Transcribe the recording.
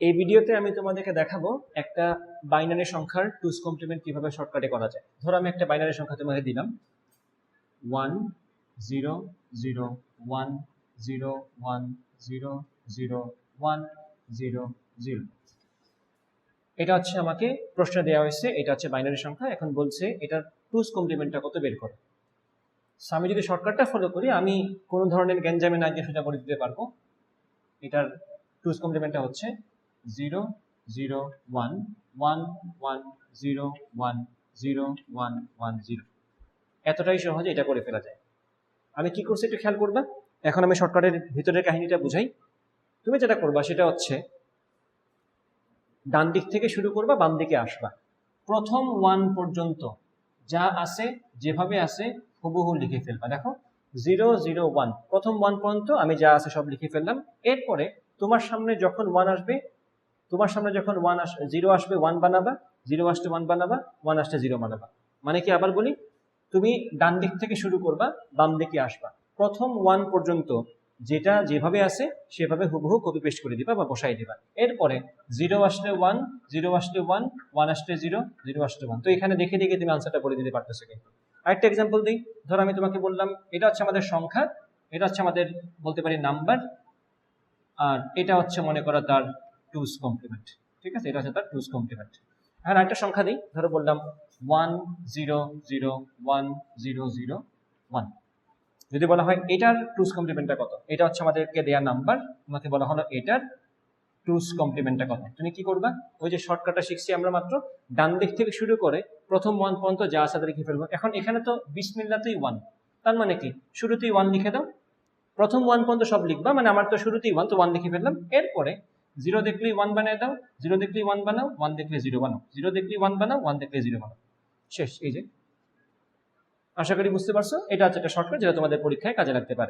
এই ভিডিওতে আমি তোমাদেরকে দেখাবো একটা বাইনারি সংখ্যার টুস কমপ্লিমেন্ট কীভাবে শর্টকাটে করা যায়। ধরো আমি একটা বাইনারি সংখ্যা তোমাকে দিলাম। One zero zero one zero one zero zero one zero zero এটা হচ্ছে আমাকে প্রশ্ন দেওয়া হয়েছে, এটা হচ্ছে বাইনারি সংখ্যা। এখন বলছে এটার টুস কমপ্লিমেন্টটা কত বের করো। আমি যদি শর্টকাটটা ফলো করি, আমি কোনো ধরনের গ্যাঞ্জামে না গিয়ে সোজা করে দিতে পারব। এটার টুস কমপ্লিমেন্টটা হচ্ছে zero zero one one one zero one zero one one zero এতটাই সহজে এটা করে ফেলা যায়। আমি কি করছি একটু খেয়াল করবা? এখন আমি শর্টকাটের ভিতরের কাহিনীটা বুঝাই। তুমি যেটা করবা সেটা হচ্ছে, ডান দিক থেকে শুরু করবা, বাম দিকে আসবা। প্রথম ওয়ান পর্যন্ত যা আছে, যেভাবে আছে, হুবহু লিখে ফেলবা। দেখো জিরো জিরো ওয়ান প্রথম ওয়ান পর্যন্ত আমি যা আছে সব লিখে ফেললাম। এরপরে তোমার সামনে যখন ওয়ান আসবে তোমার সামনে যখন ওয়ান আস জিরো আসবে ওয়ান বানাবা জিরো আসলে ওয়ান বানাবা ওয়ান আসলে জিরো বানাবা। মানে কি আবার বলি, তুমি ডান দিক থেকে শুরু করবা, বাম দিকে আসবা। প্রথম ওয়ান পর্যন্ত যেটা যেভাবে আছে, সেভাবে হুবহু কপি পেস্ট করে দিবা বা বসাই দিবা। এরপরে জিরো আসলে ওয়ান জিরো আসলে ওয়ান ওয়ান আসলে জিরো জিরো আসলে ওয়ান তো এখানে দেখে দেখে তুমি আনসারটা বলে দিতে পারতেছো কিন্তু। আরেকটা এক্সাম্পল দিই। ধরো আমি তোমাকে বললাম, এটা হচ্ছে আমাদের সংখ্যা, এটা হচ্ছে আমাদের বলতে পারি নাম্বার আর এটা হচ্ছে মনে করা তার টুস কমপ্লিমেন্ট ঠিক আছে? এটা হচ্ছে তার টুস কমপ্লিমেন্ট এখন আরেকটা সংখ্যা দিই, ধরো বললাম one zero zero one zero zero one যদি বলা হয় এটার টুস কমপ্লিমেন্টটা কত? এটা হচ্ছে আমাদেরকে দেওয়া নাম্বার তোমাকে বলা হলো এটার টুস কমপ্লিমেন্টটা কত? তুমি কি করবা? ওই যে শর্টকাটটা শিখছি আমরা মাত্র, ডান দিক থেকে শুরু করে প্রথম ওয়ান পর্যন্ত যা আছে লিখে ফেলব। এখন এখানে তো বিসমিল্লাতেই ওয়ান তার মানে কি? শুরুতেই ওয়ান লিখে দাও, প্রথম ওয়ান পর্যন্ত সব লিখবা মানে আমার তো শুরুতেই ওয়ান তো ওয়ান লিখে ফেললাম। এরপরে জিরো দেখলেই ওয়ান বানিয়ে দাও, জিরো দেখলেই ওয়ান বানাও ওয়ান দেখলে জিরো বানাও। জিরো দেখলেই ওয়ান বানাও ওয়ান দেখলে জিরো বানাও। শেষ, এই যে। আশা করি বুঝতে পারছ? এটা হচ্ছে একটা শর্টকাট যেটা তোমাদের পরীক্ষায় কাজে লাগতে পারে।